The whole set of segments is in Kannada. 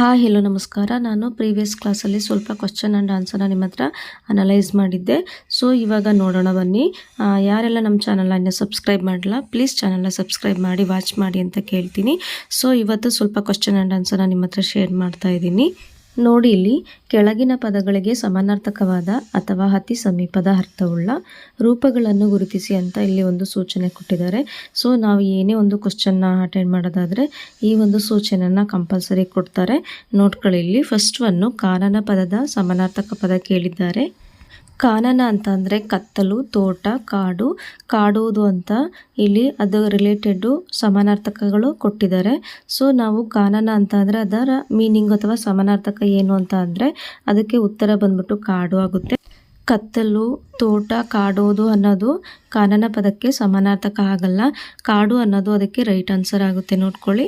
ಹಾಯ್ ಹೆಲೋ ನಮಸ್ಕಾರ. ನಾನು ಪ್ರೀವಿಯಸ್ ಕ್ಲಾಸಲ್ಲಿ ಸ್ವಲ್ಪ ಕ್ವಶನ್ ಆ್ಯಂಡ್ ಆನ್ಸರ್ನ ನಿಮ್ಮ ಹತ್ರ ಅನಲೈಸ್ ಮಾಡಿದ್ದೆ. ಸೊ ಇವಾಗ ನೋಡೋಣ ಬನ್ನಿ. ಯಾರೆಲ್ಲ ನಮ್ಮ ಚಾನಲನ್ನು ಸಬ್ಸ್ಕ್ರೈಬ್ ಮಾಡಲ್ಲ ಪ್ಲೀಸ್ ಚಾನಲ್ನ ಸಬ್ಸ್ಕ್ರೈಬ್ ಮಾಡಿ ವಾಚ್ ಮಾಡಿ ಅಂತ ಕೇಳ್ತೀನಿ. ಸೊ ಇವತ್ತು ಸ್ವಲ್ಪ ಕ್ವಶನ್ ಆ್ಯಂಡ್ ಆನ್ಸರ್ನ ನಿಮ್ಮ ಹತ್ರ ಶೇರ್ ಮಾಡ್ತಾ ಇದ್ದೀನಿ. ನೋಡಿ ಇಲ್ಲಿ, ಕೆಳಗಿನ ಪದಗಳಿಗೆ ಸಮಾನಾರ್ಥಕವಾದ ಅಥವಾ ಅತಿ ಸಮೀಪದ ಅರ್ಥವುಳ್ಳ ರೂಪಗಳನ್ನು ಗುರುತಿಸಿ ಅಂತ ಇಲ್ಲಿ ಒಂದು ಸೂಚನೆ ಕೊಟ್ಟಿದ್ದಾರೆ. ಸೊ ನಾವು ಏನೇ ಒಂದು ಕ್ವಶನ್ನ ಅಟೆಂಡ್ ಮಾಡೋದಾದರೆ, ಈ ಒಂದು ಸೂಚನೆಯನ್ನು ಕಂಪಲ್ಸರಿ ಕೊಡ್ತಾರೆ. ನೋಟ್ಗಳಲ್ಲಿ ಫಸ್ಟ್ ಒನ್ನು ಕಾನನ ಪದದ ಸಮಾನಾರ್ಥಕ ಪದ ಕೇಳಿದ್ದಾರೆ. ಕಾನನ ಅಂತ ಅಂದರೆ ಕತ್ತಲು, ತೋಟ, ಕಾಡು. ಕಾಡುವುದು ಅಂತ ಇಲ್ಲಿ ಅದು ರಿಲೇಟೆಡು ಸಮಾನಾರ್ಥಕಗಳು ಕೊಟ್ಟಿದ್ದಾರೆ. ಸೊ ನಾವು ಕಾನನ ಅಂತ ಅಂದರೆ ಅದರ ಮೀನಿಂಗ್ ಅಥವಾ ಸಮಾನಾರ್ಥಕ ಏನು ಅಂತ ಅಂದರೆ ಅದಕ್ಕೆ ಉತ್ತರ ಬಂದ್ಬಿಟ್ಟು ಕಾಡು ಆಗುತ್ತೆ. ಕತ್ತಲು, ತೋಟ, ಕಾಡೋದು ಅನ್ನೋದು ಕಾನನ ಪದಕ್ಕೆ ಸಮಾನಾರ್ಥಕ ಆಗಲ್ಲ. ಕಾಡು ಅನ್ನೋದು ಅದಕ್ಕೆ ರೈಟ್ ಆನ್ಸರ್ ಆಗುತ್ತೆ, ನೋಡ್ಕೊಳ್ಳಿ.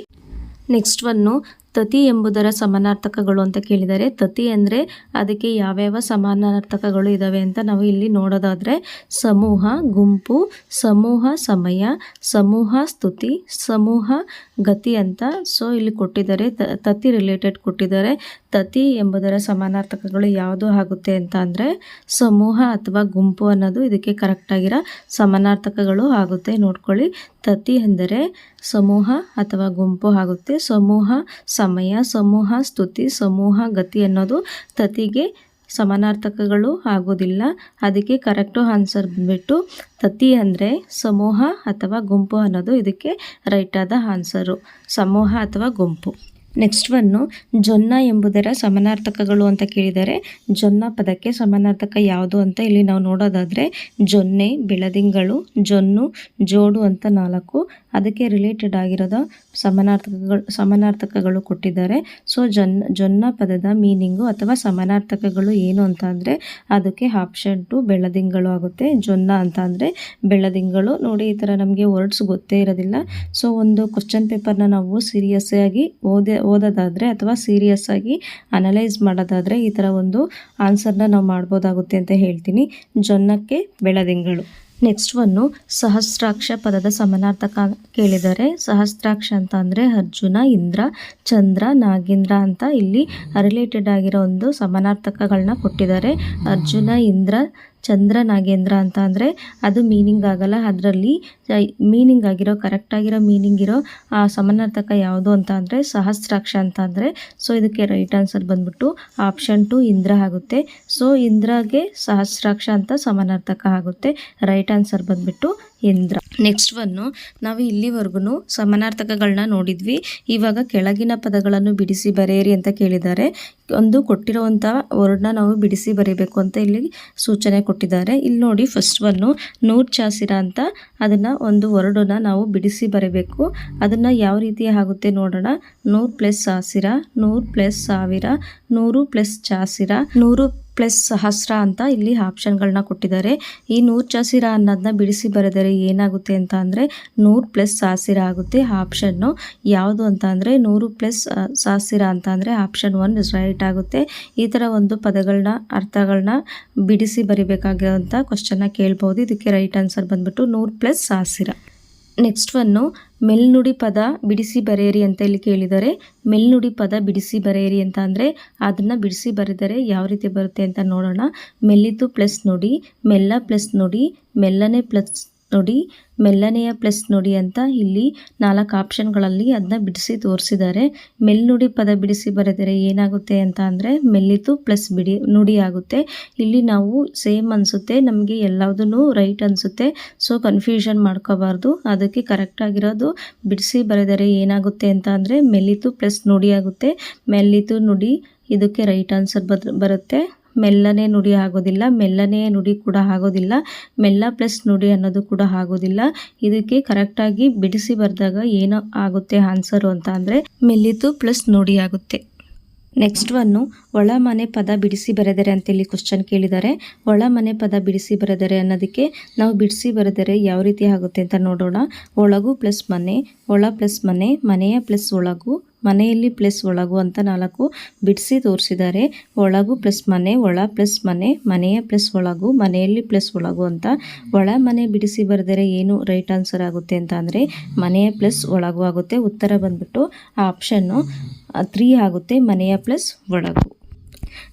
ನೆಕ್ಸ್ಟ್ ಒನ್ನು ತತಿ ಎಂಬುದರ ಸಮಾನಾರ್ಥಕಗಳು ಅಂತ ಕೇಳಿದರೆ, ತತಿ ಅಂದರೆ ಅದಕ್ಕೆ ಯಾವ್ಯಾವ ಸಮಾನಾರ್ಥಕಗಳು ಇದ್ದಾವೆ ಅಂತ ನಾವು ಇಲ್ಲಿ ನೋಡೋದಾದರೆ, ಸಮೂಹ, ಗುಂಪು, ಸಮೂಹ, ಸಮಯ, ಸಮೂಹ, ಸ್ತುತಿ, ಸಮೂಹ, ಗತಿ ಅಂತ ಸೊ ಇಲ್ಲಿ ಕೊಟ್ಟಿದ್ದಾರೆ ತತಿ ರಿಲೇಟೆಡ್ ಕೊಟ್ಟಿದ್ದಾರೆ. ತತಿ ಎಂಬುದರ ಸಮಾನಾರ್ಥಕಗಳು ಯಾವುದು ಆಗುತ್ತೆ ಅಂತ ಅಂದರೆ, ಸಮೂಹ ಅಥವಾ ಗುಂಪು ಅನ್ನೋದು ಇದಕ್ಕೆ ಕರೆಕ್ಟಾಗಿರೋ ಸಮಾನಾರ್ಥಕಗಳು ಆಗುತ್ತೆ. ನೋಡ್ಕೊಳ್ಳಿ, ತತಿ ಎಂದರೆ ಸಮೂಹ ಅಥವಾ ಗುಂಪು ಆಗುತ್ತೆ. ಸಮೂಹ ಸಮಯ, ಸಮೂಹ, ಸ್ತುತಿ, ಸಮೂಹ, ಗತಿ ಅನ್ನೋದು ತತಿಗೆ ಸಮಾನಾರ್ಥಕಗಳು ಆಗೋದಿಲ್ಲ. ಅದಕ್ಕೆ ಕರೆಕ್ಟು ಆನ್ಸರ್ ಬಂದ್ಬಿಟ್ಟು ತತಿ ಅಂದರೆ ಸಮೂಹ ಅಥವಾ ಗುಂಪು ಅನ್ನೋದು ಇದಕ್ಕೆ ರೈಟ್ ಆದ ಆನ್ಸರು ಸಮೂಹ ಅಥವಾ ಗುಂಪು. ನೆಕ್ಸ್ಟ್ ಒನ್ನು ಜೊನ್ನ ಎಂಬುದರ ಸಮಾನಾರ್ಥಕಗಳು ಅಂತ ಕೇಳಿದರೆ ಜೊನ್ನ ಪದಕ್ಕೆ ಸಮಾನಾರ್ಥಕ ಯಾವುದು ಅಂತ ಇಲ್ಲಿ ನಾವು ನೋಡೋದಾದರೆ, ಜೊನ್ನೆ, ಬೆಳದಿಂಗಳು, ಜೊನ್ನು, ಜೋಡು ಅಂತ ನಾಲ್ಕು. ಅದಕ್ಕೆ ರಿಲೇಟೆಡ್ ಆಗಿರೋದ ಸಮಾನಾರ್ಥಕಗಳು ಸಮಾನಾರ್ಥಕಗಳು ಕೊಟ್ಟಿದ್ದಾರೆ. ಸೊ ಜೊನ್ನ ಜೊನ್ನ ಪದದ ಮೀನಿಂಗು ಅಥವಾ ಸಮಾನಾರ್ಥಕಗಳು ಏನು ಅಂತ ಅದಕ್ಕೆ ಆಪ್ಷನ್ ಟು ಬೆಳದಿಂಗಳು ಆಗುತ್ತೆ. ಜೊನ್ನ ಅಂತ ಅಂದರೆ ಬೆಳದಿಂಗಳು. ನೋಡಿ, ಈ ಥರ ನಮಗೆ ವರ್ಡ್ಸ್ ಗೊತ್ತೇ ಇರೋದಿಲ್ಲ. ಸೊ ಒಂದು ಕ್ವಶನ್ ಪೇಪರ್ನ ನಾವು ಸೀರಿಯಸ್ ಆಗಿ ಓದಿ ಓದೋದಾದರೆ ಅಥವಾ ಸೀರಿಯಸ್ ಆಗಿ ಅನಲೈಸ್ ಮಾಡೋದಾದರೆ ಈ ಥರ ಒಂದು ಆನ್ಸರ್ನ ನಾವು ಮಾಡ್ಬೋದಾಗುತ್ತೆ ಅಂತ ಹೇಳ್ತೀನಿ. ಜೊನ್ನಕ್ಕೆ ಬೆಳದಿಂಗಳು. ನೆಕ್ಸ್ಟ್ ಒನ್ನು ಸಹಸ್ರಾಕ್ಷ ಪದದ ಸಮನಾರ್ಥಕ ಕೇಳಿದರೆ ಸಹಸ್ರಾಕ್ಷ ಅಂತ ಅಂದರೆ ಅರ್ಜುನ, ಇಂದ್ರ, ಚಂದ್ರ, ನಾಗೇಂದ್ರ ಅಂತ ಇಲ್ಲಿ ರಿಲೇಟೆಡ್ ಆಗಿರೋ ಒಂದು ಸಮಾನಾರ್ಥಕಗಳನ್ನ ಕೊಟ್ಟಿದ್ದಾರೆ. ಅರ್ಜುನ, ಇಂದ್ರ ಚಂದ್ರ ನಾಗೇಂದ್ರ ಅಂತ ಅಂದರೆ ಅದು ಮೀನಿಂಗ್ ಆಗಲ್ಲ. ಅದರಲ್ಲಿ ಮೀನಿಂಗ್ ಆಗಿರೋ ಕರೆಕ್ಟ್ ಆಗಿರೋ ಮೀನಿಂಗ್ ಇರೋ ಆ ಸಮಾನಾರ್ಥಕ ಯಾವುದು ಅಂತ ಅಂದರೆ ಸಹಸ್ರಾಕ್ಷ ಅಂತ ಅಂದರೆ ಸೊ ಇದಕ್ಕೆ ರೈಟ್ ಆನ್ಸರ್ ಬಂದುಬಿಟ್ಟು ಆಪ್ಷನ್ ಟು ಇಂದ್ರ ಆಗುತ್ತೆ. ಸೊ ಇಂದ್ರಗೆ ಸಹಸ್ರಾಕ್ಷ ಅಂತ ಸಮಾನಾರ್ಥಕ ಆಗುತ್ತೆ. ರೈಟ್ ಆನ್ಸರ್ ಬಂದ್ಬಿಟ್ಟು ಇಂದ್ರ ನೆಕ್ಸ್ಟ್ ಒನ್ನು ನಾವು ಇಲ್ಲಿವರೆಗೂ ಸಮಾನಾರ್ಥಕಗಳನ್ನ ನೋಡಿದ್ವಿ. ಇವಾಗ ಕೆಳಗಿನ ಪದಗಳನ್ನು ಬಿಡಿಸಿ ಬರೆಯಿರಿ ಅಂತ ಕೇಳಿದ್ದಾರೆ. ಒಂದು ಕೊಟ್ಟಿರುವಂಥ ವರ್ಡ್ನ ನಾವು ಬಿಡಿಸಿ ಬರೀಬೇಕು ಅಂತ ಇಲ್ಲಿ ಸೂಚನೆ ಕೊಟ್ಟಿದ್ದಾರೆ. ಇಲ್ಲಿ ನೋಡಿ ಫಸ್ಟ್ ಒನ್ನು ನೂರ್ ಚಾಸಿರ ಅಂತ ಅದನ್ನು ಒಂದು ವರ್ಡನ್ನು ನಾವು ಬಿಡಿಸಿ ಬರೀಬೇಕು. ಅದನ್ನು ಯಾವ ರೀತಿ ಆಗುತ್ತೆ ನೋಡೋಣ. ನೂರು ಪ್ಲಸ್ ಸಾಸಿರ ನೂರು ಪ್ಲಸ್ ಸಾವಿರ, ನೂರು ಪ್ಲಸ್ ಚಾಸಿರ, ನೂರು ಪ್ಲಸ್ ಸಹಸ್ರ ಅಂತ ಇಲ್ಲಿ ಆಪ್ಷನ್ಗಳನ್ನ ಕೊಟ್ಟಿದ್ದಾರೆ. ಈ ನೂರು ಚಾಸಿರ ಅನ್ನೋದನ್ನ ಬಿಡಿಸಿ ಬರೆದರೆ ಏನಾಗುತ್ತೆ ಅಂತ ಅಂದರೆ ನೂರು ಪ್ಲಸ್ ಸಾಸಿರ ಆಗುತ್ತೆ ಆಪ್ಷನ್ನು. ಯಾವುದು ಅಂತ ಅಂದರೆ ನೂರು ಪ್ಲಸ್ ಸಾಸಿರ ಅಂತ ಅಂದರೆ ಆಪ್ಷನ್ ಒನ್ ರೈಟ್ ಆಗುತ್ತೆ. ಈ ಥರ ಒಂದು ಪದಗಳನ್ನ ಅರ್ಥಗಳನ್ನ ಬಿಡಿಸಿ ಬರಿಬೇಕಾಗಿರೋಂಥ ಕ್ವಶನ್ನ ಕೇಳ್ಬೋದು. ಇದಕ್ಕೆ ರೈಟ್ ಆನ್ಸರ್ ಬಂದುಬಿಟ್ಟು ನೂರು ಪ್ಲಸ್ ಸಾಸಿರ. ನೆಕ್ಸ್ಟ್ ಒನ್ನು ಮೆಲ್ನುಡಿ ಪದ ಬಿಡಿಸಿ ಬರೆಯಿರಿ ಅಂತ ಇಲ್ಲಿ ಕೇಳಿದ್ದಾರೆ. ಮೆಲ್ನುಡಿ ಪದ ಬಿಡಿಸಿ ಬರೆಯಿರಿ ಅಂತ ಅಂದರೆ ಅದನ್ನು ಬಿಡಿಸಿ ಬರೆದರೆ ಯಾವ ರೀತಿ ಬರುತ್ತೆ ಅಂತ ನೋಡೋಣ. ಮೆಲ್ಲಿತು ಪ್ಲಸ್ ನುಡಿ, ಮೆಲ್ಲ ಪ್ಲಸ್ ನುಡಿ, ಮೆಲ್ಲನೆ ಪ್ಲಸ್ ನುಡಿ, ಮೆಲ್ಲನೆಯ ಪ್ಲಸ್ ನುಡಿ ಅಂತ ಇಲ್ಲಿ ನಾಲ್ಕು ಆಪ್ಷನ್ಗಳಲ್ಲಿ ಅದನ್ನ ಬಿಡಿಸಿ ತೋರಿಸಿದ್ದಾರೆ. ಮೆಲ್ನುಡಿ ಪದ ಬಿಡಿಸಿ ಬರೆದರೆ ಏನಾಗುತ್ತೆ ಅಂತ ಅಂದರೆ ಮೆಲ್ಲಿತು ಪ್ಲಸ್ ಬಿಡಿ, ನುಡಿ ಆಗುತ್ತೆ. ಇಲ್ಲಿ ನಾವು ಸೇಮ್ ಅನಿಸುತ್ತೆ, ನಮಗೆ ಎಲ್ಲದೂ ರೈಟ್ ಅನಿಸುತ್ತೆ. ಸೊ, ಕನ್ಫ್ಯೂಷನ್ ಮಾಡ್ಕೋಬಾರ್ದು. ಅದಕ್ಕೆ ಕರೆಕ್ಟ್ ಆಗಿರೋದು ಬಿಡಿಸಿ ಬರೆದರೆ ಏನಾಗುತ್ತೆ ಅಂತ ಅಂದರೆ ಮೆಲ್ಲಿತು ಪ್ಲಸ್ ನುಡಿ ಆಗುತ್ತೆ. ಮೆಲ್ಲಿತು ನುಡಿ ಇದಕ್ಕೆ ರೈಟ್ ಆನ್ಸರ್ ಬರುತ್ತೆ. ಮೆಲ್ಲನೆ ನುಡಿ ಆಗೋದಿಲ್ಲ, ಮೆಲ್ಲನೆ ನುಡಿ ಕೂಡ ಆಗೋದಿಲ್ಲ, ಮೆಲ್ಲ ಪ್ಲಸ್ ನುಡಿ ಅನ್ನೋದು ಕೂಡ ಆಗೋದಿಲ್ಲ. ಇದಕ್ಕೆ ಕರೆಕ್ಟಾಗಿ ಬಿಡಿಸಿ ಬರೆದಾಗ ಏನು ಆಗುತ್ತೆ ಆನ್ಸರು ಅಂತ ಅಂದರೆ ಮೆಲ್ಲಿತು ಪ್ಲಸ್ ನುಡಿ ಆಗುತ್ತೆ. ನೆಕ್ಸ್ಟ್ ಒನ್ನು ಒಳ ಮನೆ ಪದ ಬಿಡಿಸಿ ಬರೆದರೆ ಅಂತೇಳಿ ಕ್ವಶನ್ ಕೇಳಿದ್ದಾರೆ. ಒಳ ಮನೆ ಪದ ಬಿಡಿಸಿ ಬರೆದರೆ ಅನ್ನೋದಕ್ಕೆ ನಾವು ಬಿಡಿಸಿ ಬರೆದರೆ ಯಾವ ರೀತಿ ಆಗುತ್ತೆ ಅಂತ ನೋಡೋಣ. ಒಳಗು ಪ್ಲಸ್ ಮನೆ, ಒಳ ಪ್ಲಸ್ ಮನೆ, ಮನೆಯ ಪ್ಲಸ್ ಒಳಗು ಮನೆಯಲ್ಲಿ ಪ್ಲಸ್ ಒಳಗು ಅಂತ ನಾಲ್ಕು ಬಿಡಿಸಿ ತೋರಿಸಿದ್ದಾರೆ ಒಳಗು ಪ್ಲಸ್ ಮನೆ, ಒಳ ಪ್ಲಸ್ ಮನೆ, ಮನೆಯ ಪ್ಲಸ್ ಒಳಗು, ಮನೆಯಲ್ಲಿ ಪ್ಲಸ್ ಒಳಗು ಅಂತ. ಒಳ ಮನೆ ಬಿಡಿಸಿ ಬರೆದರೆ ಏನು ರೈಟ್ ಆನ್ಸರ್ ಆಗುತ್ತೆ ಅಂತ ಅಂದರೆ ಮನೆಯ ಪ್ಲಸ್ ಒಳಗು ಆಗುತ್ತೆ. ಉತ್ತರ ಬಂದ್ಬಿಟ್ಟು ಆ ಆಪ್ಷನ್ನು ತ್ರೀ ಆಗುತ್ತೆ ಮನೆಯ ಪ್ಲಸ್ ಒಳಗು.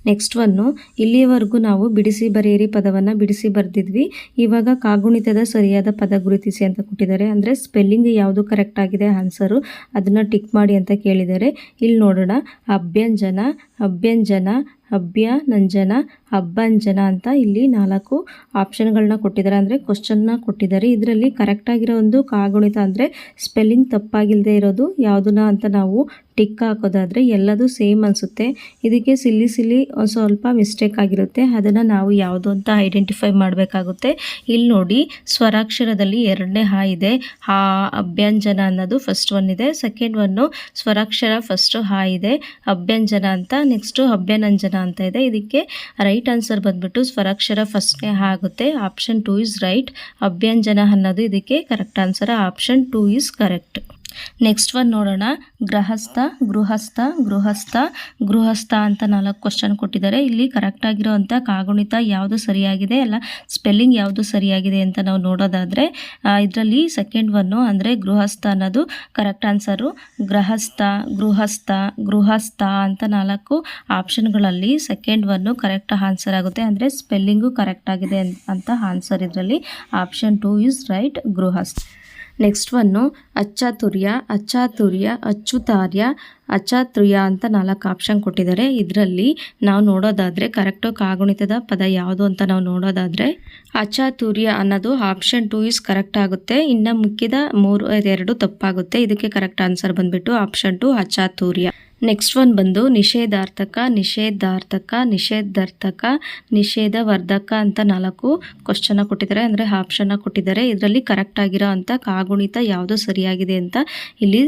ನೆಕ್ಸ್ಟ್ ಒನ್ನು ಇಲ್ಲಿಯವರೆಗೂ ನಾವು ಬಿಡಿಸಿ ಬರೆಯಿರಿ ಪದವನ್ನು ಬಿಡಿಸಿ ಬರೆದಿದ್ವಿ. ಇವಾಗ ಕಾಗುಣಿತದ ಸರಿಯಾದ ಪದ ಗುರುತಿಸಿ ಅಂತ ಕೊಟ್ಟಿದ್ದಾರೆ. ಅಂದರೆ ಸ್ಪೆಲ್ಲಿಂಗ್ ಯಾವುದು ಕರೆಕ್ಟ್ ಆಗಿದೆ ಆನ್ಸರು ಅದನ್ನು ಟಿಕ್ ಮಾಡಿ ಅಂತ ಕೇಳಿದ್ದಾರೆ. ಇಲ್ಲಿ ನೋಡೋಣ. ಅಭ್ಯಂಜನ ಅಭ್ಯಂಜನ ಅಭ್ಯ ನಂಜನ ಅಬ್ಬಂಜನ ಅಂತ ಇಲ್ಲಿ ನಾಲ್ಕು ಆಪ್ಷನ್ಗಳನ್ನ ಕೊಟ್ಟಿದ್ದಾರೆ. ಅಂದರೆ ಕ್ವಶನ್ನ ಕೊಟ್ಟಿದ್ದಾರೆ. ಇದರಲ್ಲಿ ಕರೆಕ್ಟಾಗಿರೋ ಒಂದು ಕಾಗುಣಿತ ಅಂದರೆ ಸ್ಪೆಲ್ಲಿಂಗ್ ತಪ್ಪಾಗಿಲ್ಲದೆ ಇರೋದು ಯಾವುದನ್ನ ಅಂತ ನಾವು ಟಿಕ್ ಹಾಕೋದಾದರೆ ಎಲ್ಲದೂ ಸೇಮ್ ಅನಿಸುತ್ತೆ. ಇದಕ್ಕೆ ಸಿಲ್ಲಿ ಸಿಲ್ಲಿ ಸ್ವಲ್ಪ ಮಿಸ್ಟೇಕ್ ಆಗಿರುತ್ತೆ. ಅದನ್ನು ನಾವು ಯಾವುದು ಅಂತ ಐಡೆಂಟಿಫೈ ಮಾಡಬೇಕಾಗುತ್ತೆ. ಇಲ್ಲಿ ನೋಡಿ, ಸ್ವರಾಕ್ಷರದಲ್ಲಿ ಎರಡನೇ ಹಾ ಇದೆ. ಹಾ ಅಭ್ಯಂಜನ ಅನ್ನೋದು ಫಸ್ಟ್ ಒನ್ ಇದೆ. ಸೆಕೆಂಡ್ ಒನ್ನು ಸ್ವರಾಕ್ಷರ ಫಸ್ಟು ಹಾ ಇದೆ. ಅಭ್ಯಂಜನ ಅಂತ ನೆಕ್ಸ್ಟು ಅಭ್ಯನಂಜನ ಅಂತ ಇದೆ. ಇದಕ್ಕೆ ರೈಟ್ ಆನ್ಸರ್ ಬಂದ್ಬಿಟ್ಟು ಸ್ವರಾಕ್ಷರ ಫಸ್ಟ್ನೇ ಆಗುತ್ತೆ. ಆಪ್ಷನ್ ಟು ಇಸ್ ರೈಟ್ ಅಭ್ಯಂಜನ ಅನ್ನೋದು ಇದಕ್ಕೆ correct answer option two is correct next one ನೋಡೋಣ. ಗೃಹಸ್ಥ ಗೃಹಸ್ಥ ಗೃಹಸ್ಥ. ಗೃಹಸ್ಥ ಅಂತ ನಾಲ್ಕು ಕ್ವಶನ್ ಕೊಟ್ಟಿದ್ದಾರೆ. ಇಲ್ಲಿ ಕರೆಕ್ಟ್ ಆಗಿರೋವಂಥ ಕಾಗುಣಿತ ಯಾವುದು ಸರಿಯಾಗಿದೆ ಅಲ್ಲ ಸ್ಪೆಲ್ಲಿಂಗ್ ಯಾವುದು ಸರಿಯಾಗಿದೆ ಅಂತ ನಾವು ನೋಡೋದಾದರೆ ಇದರಲ್ಲಿ ಸೆಕೆಂಡ್ ಒನ್ನು ಅಂದರೆ ಗೃಹಸ್ಥ ಅನ್ನೋದು ಕರೆಕ್ಟ್ ಆನ್ಸರು ಗೃಹಸ್ಥ ಗೃಹಸ್ಥ ಗೃಹಸ್ಥ ಅಂತ ನಾಲ್ಕು ಆಪ್ಷನ್ಗಳಲ್ಲಿ ಸೆಕೆಂಡ್ ಒನ್ನು ಕರೆಕ್ಟ್ ಆನ್ಸರ್ ಆಗುತ್ತೆ. ಅಂದರೆ ಸ್ಪೆಲ್ಲಿಂಗು ಕರೆಕ್ಟ್ ಆಗಿದೆ ಅಂತ ಆನ್ಸರ್ ಇದರಲ್ಲಿ ಆಪ್ಷನ್ ಟು ಇಸ್ ರೈಟ್ ಗೃಹಸ್ಥ. ನೆಕ್ಸ್ಟ್ ಒನ್ನು ಅಚ್ಚಾತುರ್ಯ ಅಚ್ಚಾತುರ್ಯ ಅಚ್ಚುತಾರ್ಯ ಅಚಾತುರ್ಯ ಅಂತ ನಾಲ್ಕು ಆಪ್ಷನ್ ಕೊಟ್ಟಿದ್ದಾರೆ. ಇದರಲ್ಲಿ ನಾವು ನೋಡೋದಾದರೆ ಕರೆಕ್ಟು ಕಾಗುಣಿತದ ಪದ ಯಾವುದು ಅಂತ ನಾವು ನೋಡೋದಾದರೆ ಅಚಾತುರ್ಯ ಅನ್ನೋದು ಆಪ್ಷನ್ ಟೂ ಇಸ್ ಕರೆಕ್ಟ್ ಆಗುತ್ತೆ. ಇನ್ನು ಮುಖ್ಯದ ಮೂರು, ಎರಡು ತಪ್ಪಾಗುತ್ತೆ. ಇದಕ್ಕೆ ಕರೆಕ್ಟ್ ಆನ್ಸರ್ ಬಂದ್ಬಿಟ್ಟು ಆಪ್ಷನ್ ಟು ಅಚಾತುರ್ಯ ನೆಕ್ಸ್ಟ್ ಒನ್ ಬಂದು ನಿಷೇಧಾರ್ಥಕ ನಿಷೇಧಾರ್ಥಕ ನಿಷೇಧಾರ್ಥಕ ನಿಷೇಧವರ್ಧಕ ಅಂತ ನಾಲ್ಕು ಕ್ವಶನ ಕೊಟ್ಟಿದ್ದಾರೆ. ಅಂದರೆ ಆಪ್ಷನ್ನ ಕೊಟ್ಟಿದ್ದಾರೆ. ಇದರಲ್ಲಿ ಕರೆಕ್ಟ್ ಆಗಿರೋ ಅಂಥ ಕಾಗುಣಿತ ಯಾವುದು ಸರಿಯಾಗಿದೆ ಅಂತ ಇಲ್ಲಿ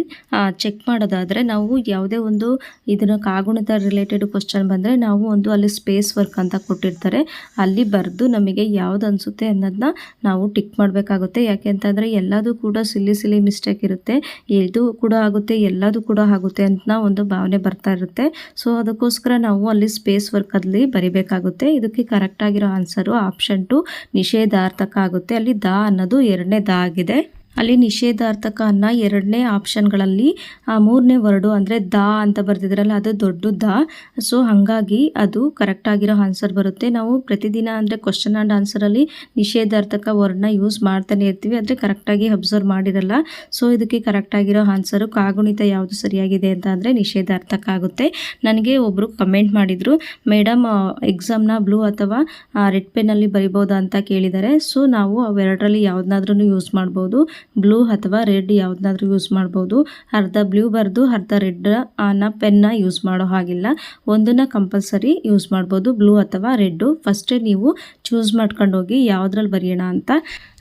ಚೆಕ್ ಮಾಡೋದಾದರೆ ನಾವು ಯಾವುದೇ ಒಂದು ಇದನ್ನು ಕಾಗುಣಿತ ರಿಲೇಟೆಡ್ ಕ್ವಶನ್ ಬಂದರೆ ನಾವು ಒಂದು ಅಲ್ಲಿ ಸ್ಪೇಸ್ ವರ್ಕ್ ಅಂತ ಕೊಟ್ಟಿರ್ತಾರೆ. ಅಲ್ಲಿ ಬರೆದು ನಮಗೆ ಯಾವ್ದು ಅನಿಸುತ್ತೆ ಅನ್ನೋದನ್ನ ನಾವು ಟಿಕ್ ಮಾಡಬೇಕಾಗುತ್ತೆ. ಯಾಕೆ ಅಂತಂದರೆ ಎಲ್ಲದೂ ಕೂಡ ಸಿಲ್ಲಿ ಸಿಲಿ ಮಿಸ್ಟೇಕ್ ಇರುತ್ತೆ. ಇದು ಕೂಡ ಆಗುತ್ತೆ, ಎಲ್ಲದೂ ಕೂಡ ಆಗುತ್ತೆ ಅಂತ ಒಂದು ಭಾವನೆ ಬರ್ತಾ ಇರುತ್ತೆ. ಸೊ ಅದಕ್ಕೋಸ್ಕರ ನಾವು ಅಲ್ಲಿ ಸ್ಪೇಸ್ ವರ್ಕಲ್ಲಿ ಬರಿಬೇಕಾಗುತ್ತೆ. ಇದಕ್ಕೆ ಕರೆಕ್ಟ್ ಆಗಿರೋ ಆನ್ಸರು ಆಪ್ಷನ್ ಟು ನಿಷೇಧಾರ್ಥಕ ಆಗುತ್ತೆ. ಅಲ್ಲಿ ದ ಅನ್ನೋದು ಎರಡನೇ ದ ಆಗಿದೆ. ಅಲ್ಲಿ ನಿಷೇಧಾರ್ಥಕ ಅನ್ನ ಎರಡನೇ ಆಪ್ಷನ್ಗಳಲ್ಲಿ ಮೂರನೇ ವರ್ಡು ಅಂದರೆ ದಾ ಅಂತ ಬರೆದಿದ್ರಲ್ಲ, ಅದು ದೊಡ್ಡ ದಾ ಸೊ ಹಾಗಾಗಿ ಅದು ಕರೆಕ್ಟ್ ಆಗಿರೋ ಆನ್ಸರ್ ಬರುತ್ತೆ. ನಾವು ಪ್ರತಿದಿನ ಅಂದರೆ ಕ್ವಶನ್ ಆ್ಯಂಡ್ ಆನ್ಸರಲ್ಲಿ ನಿಷೇಧಾರ್ಥಕ ವರ್ಡ್ನ ಯೂಸ್ ಮಾಡ್ತಾನೆ ಇರ್ತೀವಿ. ಆದರೆ ಕರೆಕ್ಟಾಗಿ ಅಬ್ಸರ್ವ್ ಮಾಡಿರಲ್ಲ. ಸೊ ಇದಕ್ಕೆ ಕರೆಕ್ಟ್ ಆಗಿರೋ ಆನ್ಸರು ಕಾಗುಣಿತ ಯಾವುದು ಸರಿಯಾಗಿದೆ ಅಂತ ಅಂದರೆ ನಿಷೇಧಾರ್ಥಕ ಆಗುತ್ತೆ. ನನಗೆ ಒಬ್ಬರು ಕಮೆಂಟ್ ಮಾಡಿದರು, ಮೇಡಮ್ ಎಕ್ಸಾಮ್ನ ಬ್ಲೂ ಅಥವಾ ರೆಡ್ ಪೆನ್ನಲ್ಲಿ ಬರಿಬೋದಾ? ಅಂತ ಕೇಳಿದ್ದಾರೆ. ಸೊ ನಾವು ಅವೆರಡರಲ್ಲಿ ಯಾವುದನ್ನಾದ್ರೂ ಯೂಸ್ ಮಾಡ್ಬೋದು. ಬ್ಲೂ ಅಥವಾ ರೆಡ್ ಯಾವುದಾದ್ರೂ ಯೂಸ್ ಮಾಡ್ಬೋದು. ಅರ್ಧ ಬ್ಲೂ ಬರೆದು ಅರ್ಧ ರೆಡ್ ಅನ್ನ ಪೆನ್ನ ಯೂಸ್ ಮಾಡೋ ಹಾಗಿಲ್ಲ. ಒಂದನ್ನು ಕಂಪಲ್ಸರಿ ಯೂಸ್ ಮಾಡ್ಬೋದು. ಬ್ಲೂ ಅಥವಾ ರೆಡ್ಡು ಫಸ್ಟೇ ನೀವು ಚೂಸ್ ಮಾಡ್ಕೊಂಡು ಹೋಗಿ ಯಾವುದ್ರಲ್ಲಿ ಬರೆಯೋಣ ಅಂತ.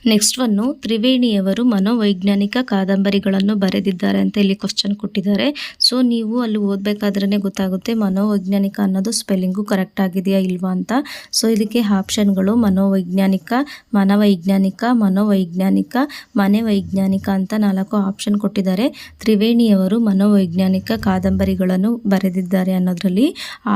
ನೆಕ್ಸ್ಟ್ ಒನ್ನು ತ್ರಿವೇಣಿಯವರು ಮನೋವೈಜ್ಞಾನಿಕ ಕಾದಂಬರಿಗಳನ್ನು ಬರೆದಿದ್ದಾರೆ ಅಂತ ಇಲ್ಲಿ ಕ್ವಶನ್ ಕೊಟ್ಟಿದ್ದಾರೆ. ಸೊ ನೀವು ಅಲ್ಲಿ ಓದಬೇಕಾದ್ರೇ ಗೊತ್ತಾಗುತ್ತೆ ಮನೋವೈಜ್ಞಾನಿಕ ಅನ್ನೋದು ಸ್ಪೆಲ್ಲಿಂಗು ಕರೆಕ್ಟ್ ಆಗಿದೆಯಾ ಇಲ್ವಾ ಅಂತ. ಸೊ ಇದಕ್ಕೆ ಆಪ್ಷನ್ಗಳು ಮನೋವೈಜ್ಞಾನಿಕ, ಮನವೈಜ್ಞಾನಿಕ, ಮನೋವೈಜ್ಞಾನಿಕ ಮನೆ ವೈಜ್ಞಾನಿಕ ಅಂತ ನಾಲ್ಕು ಆಪ್ಷನ್ ಕೊಟ್ಟಿದ್ದಾರೆ. ತ್ರಿವೇಣಿಯವರು ಮನೋವೈಜ್ಞಾನಿಕ ಕಾದಂಬರಿಗಳನ್ನು ಬರೆದಿದ್ದಾರೆ ಅನ್ನೋದ್ರಲ್ಲಿ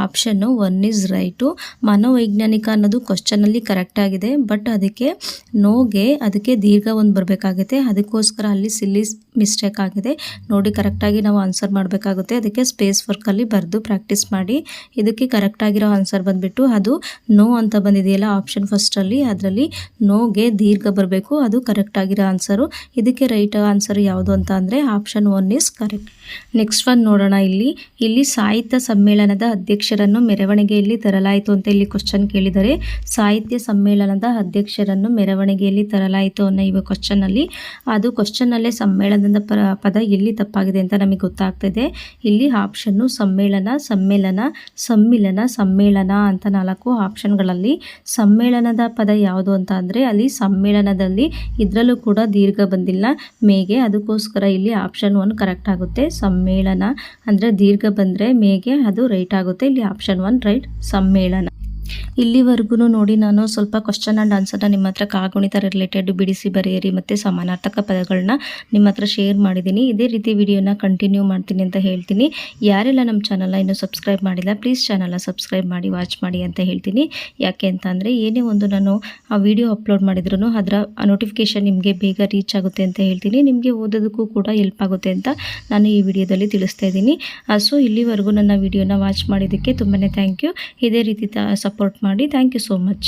ಆಪ್ಷನ್ನು ಒನ್ ಈಸ್ ರೈಟು ಮನೋವೈಜ್ಞಾನಿಕ ಅನ್ನೋದು ಕ್ವಶನಲ್ಲಿ ಕರೆಕ್ಟ್ ಆಗಿದೆ ಬಟ್ ಅದಕ್ಕೆ ನೋಗೆ ಅದಕ್ಕೆ ದೀರ್ಘ ಒಂದು ಬರಬೇಕಾಗುತ್ತೆ. ಅದಕ್ಕೋಸ್ಕರ ಅಲ್ಲಿ ಸಿಲ್ಲಿ ಮಿಸ್ಟೇಕ್ ಆಗಿದೆ. ನೋಡಿ ಕರೆಕ್ಟಾಗಿ ನಾವು ಆನ್ಸರ್ ಮಾಡಬೇಕಾಗುತ್ತೆ. ಅದಕ್ಕೆ ಸ್ಪೇಸ್ ವರ್ಕಲ್ಲಿ ಬರೆದು ಪ್ರಾಕ್ಟೀಸ್ ಮಾಡಿ. ಇದಕ್ಕೆ ಕರೆಕ್ಟಾಗಿರೋ ಆನ್ಸರ್ ಬಂದುಬಿಟ್ಟು ಅದು ನೋ ಅಂತ ಬಂದಿದೆಯಲ್ಲ ಆಪ್ಷನ್ ಫಸ್ಟಲ್ಲಿ ಅದರಲ್ಲಿ ನೋಗೆ ದೀರ್ಘ ಬರಬೇಕು. ಅದು ಕರೆಕ್ಟಾಗಿರೋ ಆನ್ಸರು ಇದಕ್ಕೆ ರೈಟ್ ಆನ್ಸರ್ ಯಾವುದು ಅಂತ ಅಂದರೆ option one is correct next one ನೋಡೋಣ ಇಲ್ಲಿ. ಇಲ್ಲಿ ಸಾಹಿತ್ಯ ಸಮ್ಮೇಳನದ ಅಧ್ಯಕ್ಷರನ್ನು ಮೆರವಣಿಗೆಯಲ್ಲಿ ತರಲಾಯಿತು ಅಂತ ಇಲ್ಲಿ ಕ್ವಶನ್ ಕೇಳಿದರೆ. ಸಾಹಿತ್ಯ ಸಮ್ಮೇಳನದ ಅಧ್ಯಕ್ಷರನ್ನು ಮೆರವಣಿಗೆಯಲ್ಲಿ ತರಲಾಯಿತು ಅನ್ನೋ ಇವ ಕ್ವಶನಲ್ಲಿ ಅದು ಕ್ವಶನ್ನಲ್ಲೇ ಸಮ್ಮೇಳನದ ಪ ಪದ ಎಲ್ಲಿ ತಪ್ಪಾಗಿದೆ ಅಂತ ನಮಗೆ ಗೊತ್ತಾಗ್ತದೆ. ಇಲ್ಲಿ ಆಪ್ಷನ್ನು ಸಮ್ಮೇಳನ ಸಮ್ಮೇಳನ, ಸಮ್ಮಿಲನ, ಸಮ್ಮೇಳನ ಅಂತ ನಾಲ್ಕು ಆಪ್ಷನ್ಗಳಲ್ಲಿ ಸಮ್ಮೇಳನದ ಪದ ಯಾವುದು ಅಂತ ಅಂದರೆ ಅಲ್ಲಿ ಸಮ್ಮೇಳನದಲ್ಲಿ ಇದರಲ್ಲೂ ಕೂಡ ದೀರ್ಘ ಬಂದಿಲ್ಲ. ಮೇಗೆ ಅದಕ್ಕೋಸ್ಕರ ಇಲ್ಲಿ ಆಪ್ಷನ್ ಒನ್ ಕರೆಕ್ಟ್ ಆಗುತ್ತೆ. ಸಮ್ಮೇಳನ ಅಂದರೆ ದೀರ್ಘ ಬಂದರೆ ಮೇಗೆ ಅದು ರೈಟ್ ಆಗುತ್ತೆ. ಇಲ್ಲಿ ಆಪ್ಷನ್ ಒನ್ ರೈಟ್ ಸಮ್ಮೇಳನ. ಇಲ್ಲಿವರೆಗೂ ನೋಡಿ ನಾನು ಸ್ವಲ್ಪ ಕ್ವಶನ್ ಆ್ಯಂಡ್ ಆನ್ಸರ್ನ ನಿಮ್ಮ ಹತ್ರ ಕಾಗುಣಿತ ರಿಲೇಟೆಡ್ ಬಿಡಿಸಿ ಬರೆಯಿರಿ ಮತ್ತು ಸಮಾನಾರ್ಥಕ ಪದಗಳನ್ನ ನಿಮ್ಮ ಹತ್ರ ಶೇರ್ ಮಾಡಿದ್ದೀನಿ. ಇದೇ ರೀತಿ ವಿಡಿಯೋನ ಕಂಟಿನ್ಯೂ ಮಾಡ್ತೀನಿ ಅಂತ ಹೇಳ್ತೀನಿ. ಯಾರೆಲ್ಲ ನಮ್ಮ ಚಾನಲ್ನ ಇನ್ನೂ ಸಬ್ಸ್ಕ್ರೈಬ್ ಮಾಡಿಲ್ಲ ಪ್ಲೀಸ್ ಚಾನಲ್ನ ಸಬ್ಸ್ಕ್ರೈಬ್ ಮಾಡಿ ವಾಚ್ ಮಾಡಿ ಅಂತ ಹೇಳ್ತೀನಿ. ಯಾಕೆ ಅಂತ ಅಂದರೆ ಏನೇ ಒಂದು ನಾನು ಆ ವಿಡಿಯೋ ಅಪ್ಲೋಡ್ ಮಾಡಿದ್ರು ಅದರ ನೋಟಿಫಿಕೇಷನ್ ನಿಮಗೆ ಬೇಗ ರೀಚ್ ಆಗುತ್ತೆ ಅಂತ ಹೇಳ್ತೀನಿ. ನಿಮಗೆ ಓದೋದಕ್ಕೂ ಕೂಡ ಹೆಲ್ಪ್ ಆಗುತ್ತೆ ಅಂತ ನಾನು ಈ ವಿಡಿಯೋದಲ್ಲಿ ತಿಳಿಸ್ತಾ ಇದ್ದೀನಿ. ಸೊ ಇಲ್ಲಿವರೆಗೂ ನನ್ನ ವಿಡಿಯೋನ ವಾಚ್ ಮಾಡಿದ್ದಕ್ಕೆ ತುಂಬಾ ಥ್ಯಾಂಕ್ ಯು ಇದೇ ರೀತಿ ಸಪೋರ್ಟ್ ಮಾಡಿ. Thank you so much